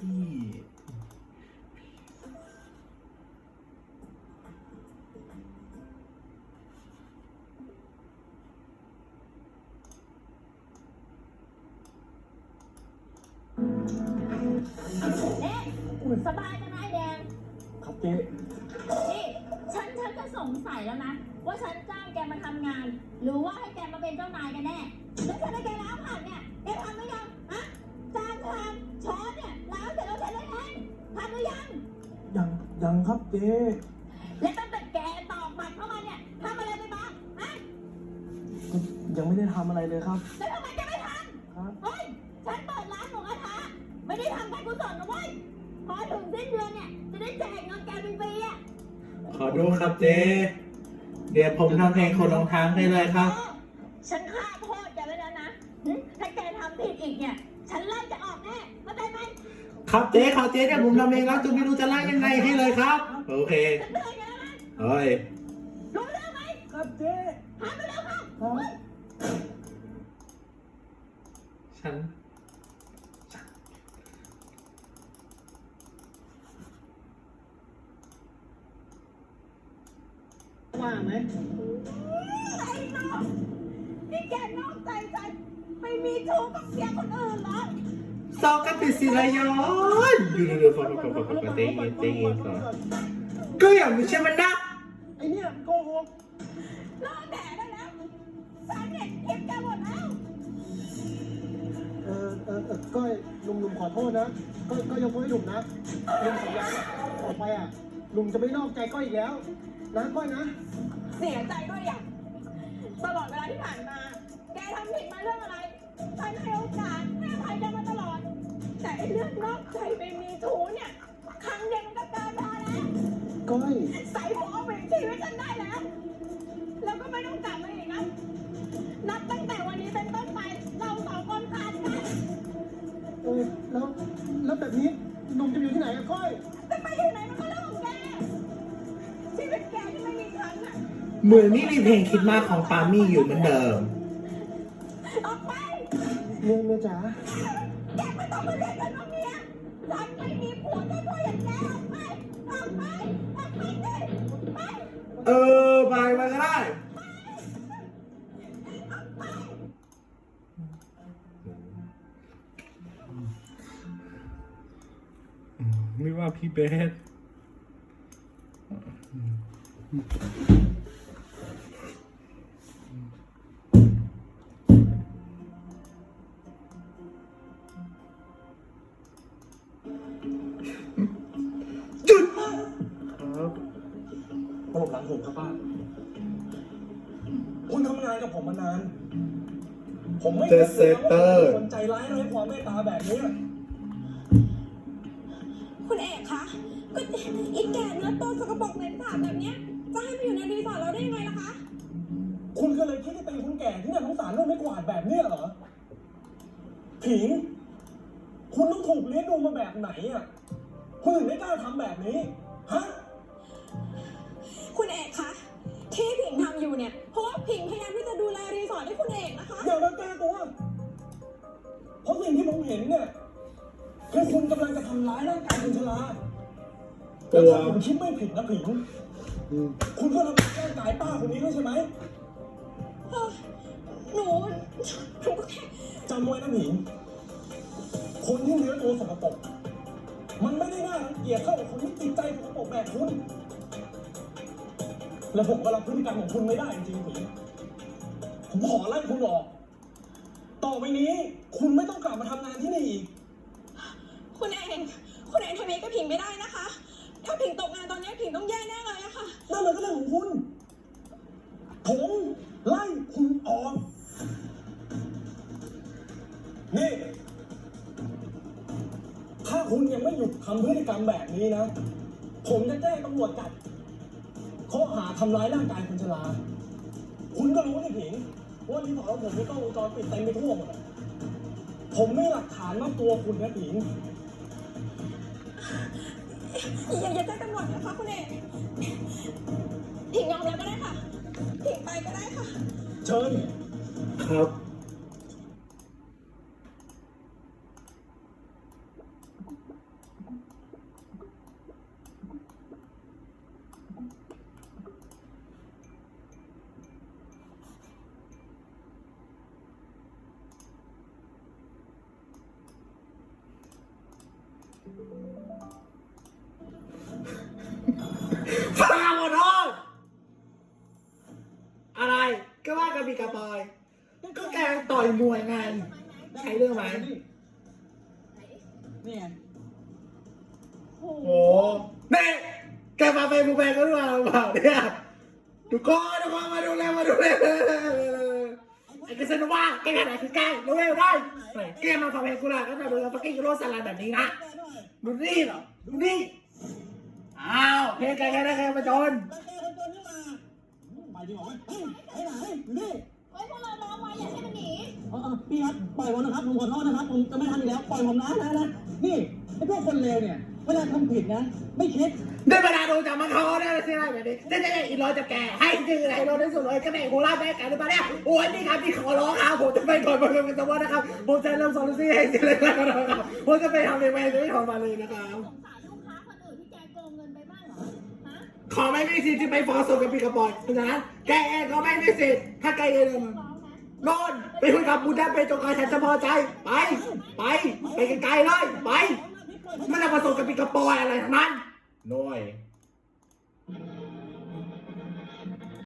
ตี้สบายกันไหมแดง ครับเจ๊นี่ฉันฉันก็สงสัยแล้วนะ ว่าฉันจ้างแกมาทำงาน หรือว่าให้แกมาเป็นเจ้านายกันแน่ แล้วฉันได้แก ยังยังครับเจ๊และตั้งแต่แกตอกบัตรเข้ามาเนี่ยทำอะไรไปบ้างฮะก็ยังไม่ได้ทำอะไรเลยครับ แล้วทำไมแกไม่ทครับำเฮ้ยฉันเปิดร้านหมูกระทะไม่ได้ทำการกุศลนะเว้ยพอถึงสิ้นเดือนเนี่ยจะได้แจกเงินแกเป็นฟรีอะขอดูครับเจ๊เดี๋ยวผมทำเพลงคนลงทางให้เลยครับฉันฆ่าโทษแกไว้แล้วนะหึถ้าแกทำผิดอีกเนี่ย ฉันไล่จะออกแน่เข้าใจไหม ครับเจ๊ครับเจ๊เนี่ยผมทำเองแล้วจะไม่รู้จะไล่ยังไงให้เลยครับ โอเคฉันเตือนแกแล้วนะเฮ้ยรู้เรื่องไหมครับเจ๊ทำไปแล้วค่ะครับฉันว่าไหมไอ้น้องนี่แกนอกใจฉันไปมีชู้กับเสียคนอื่นเหรอ ซอกกันติดสิรยอนอยู่เดี๋ยๆฟังฟังฟังฟังฟังเต้เย็นเต้เย็นก่อก็อย่างไม่ใช่มันนะไอเนี่ยโกหกรอแดดได้แล้วฉันเห็นคลิปแกหมดแล้วเออเออเออก้อยหนุ่มหนุ่มขอโทษนะก้อยก้อยยกโทษให้หนุ่มนะหนุ่มสัญญาว่าต่อไปอะหนุ่มจะไม่นอกใจก้อยอีกแล้วนะก้อยนะ เสียใจด้วยอย่างตลอดเวลาที่ผ่านมา แกทำผิดมาเรื่องอะไรฉันให้โอกาส เรื่องนอกใจไปมีชู้เนี่ย ครั้งเดียวมันก็เกินพอแล้วก้อยใส่หัวเอาไปชีวิตฉันได้แล้ว แล้วก็ไม่ต้องกลับมาอีกนะ นับตั้งแต่วันนี้เป็นต้นไปเราสองคนขาดกันเออแล้วแล้วแบบนี้หนุ่มจะอยู่ที่ไหนอะก้อยจะไปอยู่ไหนมันก็เรื่องของแกชีวิตแกที่ไม่มีครั้งอะเหมือนนี่มีเพลงคิดมากของปามี่อยู่เหมือนเดิม ออกไป เมียเมียจ๋า แกไม่ต้องมาเรียกฉันว่าเมียฉันไม่มีผัวจ้าตัวอย่างแกออกไปออกไปออกไปสิไปเออบายมาก็ได้ไม่ว่าพี่เบส ผมหลังผมครับป้า คุณทำงานกับผมมานาน ผมไม่เจอเซเตอร์คนใจร้ายไร้ความเมตตาแบบนี้ คุณเอกคะก็อีแก่เนื้อโตสกปรกเหม็นสาบแบบเนี้ยจะให้มาอยู่ในรีสอร์ทเราได้ยังไงล่ะคะ คุณก็เลยคิดที่เป็นคนแก่ที่น่าสงสารลูกไม่กวาดแบบเนี้ยเหรอ ผิง คุณต้องถูกเลี้ยงดูมาแบบไหนอะ คุณถึงไม่กล้าทำแบบนี้ ฮะคุณเอกคะที่ผิงทำอยู่เนี่ยเพราะว่าผิงพยายามที่จะดูแลรีสอร์ทให้คุณเอกนะคะอย่ามาแก้ตัวเพราะสิ่งที่ผมเห็นเนี่ยคือคุณกำลังจะทำร้ายร่างกายคุณชลาแล้วถ้าผมคิดไม่ผิดนะผิงคุณก็ทำร้ายร่างกายป้าคนนี้ด้วยใช่ไหมเอ่อหนูหนูก็แค่จำไว้นะผิง คนที่เนื้อตัวสกปรกมันไม่ได้น่ารังเกียจเท่ากับคนที่จิตใจสกปรกแบบคุณ และผมก็รับพฤติกรรมของคุณไม่ได้จริงๆผิงผมขอไล่คุณออก ต่อไปนี้ คุณไม่ต้องกลับมาทำงานที่นี่อีก คุณเอกคุณเอกทำอย่างนี้กับผิงไม่ได้นะคะ ถ้าผิงตกงานตอนนี้ผิงต้องแย่แน่เลยอะค่ะ นั่นมันก็เรื่องของคุณ ผมไล่คุณออก นี่ ถ้าคุณยังไม่หยุดทำพฤติกรรมแบบนี้นะ ผมจะแจ้งตำรวจจับข้อหา ทำร้ายร่างกายคุณชลา คุณก็รู้นี่ผิงว่ารีสอร์ทของผมมีกล้องวงจรปิดเต็มไปทั่วหมดอะผมไม่หลักฐานว่าตัวคุณนะผิง อย่าอย่าแจ้งตำรวจนะคะคุณเอกผิงยอมแล้วก็ได้ค่ะผิงไปก็ได้ค่ะ เชิญ ครับ ก็ว่ากันปีกระปอย ก็แกต่อยมวยไงใช้เรื่องไหมนี่ไงโอ้โอ้เน่แกมาไปบูแบงก็รู้เปล่าเนี่ยทุกคนทุกคนมาดูเลยมาดูเลยไอ้กฤษณว่าแกขนาดคือแกรู้เร็วได้แกมาฟังเพลงกูละก็จะดูแล้วฟักกิ้งโรสลัดแบบนี้นะดูนี่เหรอดูนี่อ้าวเพลงแกแกได้แกมาจน ไปดีกว่าเฮ้ยไปไหนนี่เฮ้ยพวกเราร้องไว้อย่าให้มันหนีเออพี่ครับปล่อยผมนะครับผมขอโทษนะครับ ผมจะไม่ทำอีกแล้วปล่อยผมนะนะนะนี่ไอ้พวกคนเลวเนี่ยเวลาทำผิดนะไม่คิด ได้เวลาดูจากมันเขาได้สิอะไรแบบนี้ได้ได้อีร้อยจะแกให้จริงอะไรร้อยที่สุดเลยก็แม่โคราชแม่กันหรือเปล่าเนี่ยโอ้ยนี่ครับที่ขอร้องครับผมจะไปก่อนไปเป็นสวัสดีนะครับผมจะเริ่มสอนซี่ให้สิเลยนะครับผมจะไปทำในเวรไม่ทำมาเลยนะครับสงสาร ฮะขอไม่มีสิทธิ์ที่ไปฟ้องส่งกับปีกระปอยเพราะฉะนั้นแกเองก็ไม่มีสิทธิ์ถ้าแกเองร้องนะนอนไปคุยกับบุญได้ไปจงกรฉันจะพอใจ ไป ไป ไปไกลๆเลย ไป ไม่ต้องมาส่งกับปีกระปอยอะไรทั้งนั้นน้อย